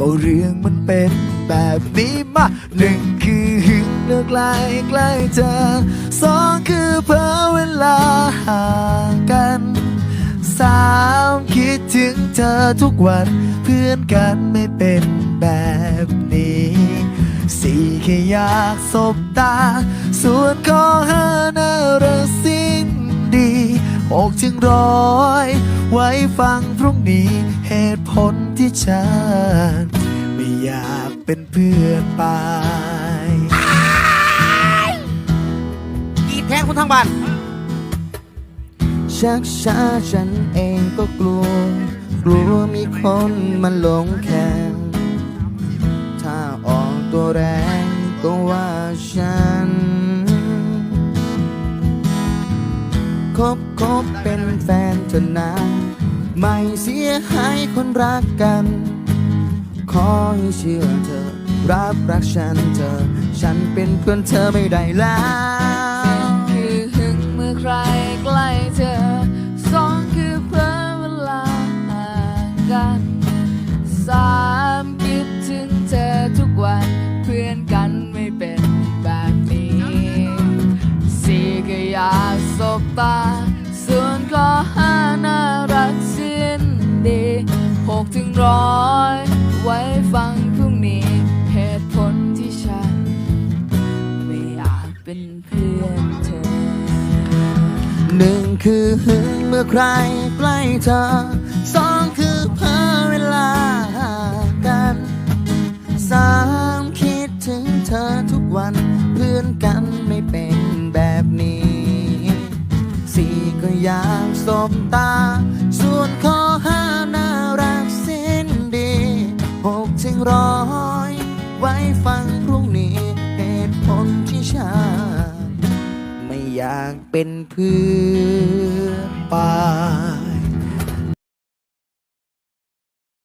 ก็เรื่องมันเป็นแบบนี้มาหนึ่งคือหึงเลือกไกลใกล้เธอสองคือเพ้อเวลาห่างกันสามคิดถึงเธอทุกวันเพื่อนกันไม่เป็นแบบนี้สี่แค่อยากสบตา ส่วนข้อห้าน่ารักสิ้นดี หกถึงร้อย ไว้ฟังพรุ่งนี้เหตุผลที่ฉัน ไม่อยากเป็นเพื่อนไปกีดแทงคนทางบ้าน ชักช้าฉันเองก็กลัว กลัวมีคนมาหลงแข่งถ้าออกตัวแรง คบคบเป็นแฟนเธอนะ ไม่เสียหายคนรักกัน ขอให้เชื่อเธอ รับรักฉันเธอ ฉันเป็นเพื่อนเธอไม่ได้แล้ว ตา ส่วนข้อห้าน่ารักสิ้นดีหกถึงร้อยไว้ฟังพรุ่งนี้เหตุผลที่ฉัน ไม่อยากเป็นเพื่อนเธอหนึ่งคือหึงเมื่อใครใกล้เธอสองคือเพ้อเวลาหากันสามคิดถึงเธอทุกวันเพื่อนกันไม่เป็นแบบนี้ ก็อยากสบตา ส่วนข้อห้าน่ารักสิ้นดีหกถึงร้อยไว้ฟังพรุ่งนี้เหตุผลที่ฉันไม่อยากเป็นเพื่อป่า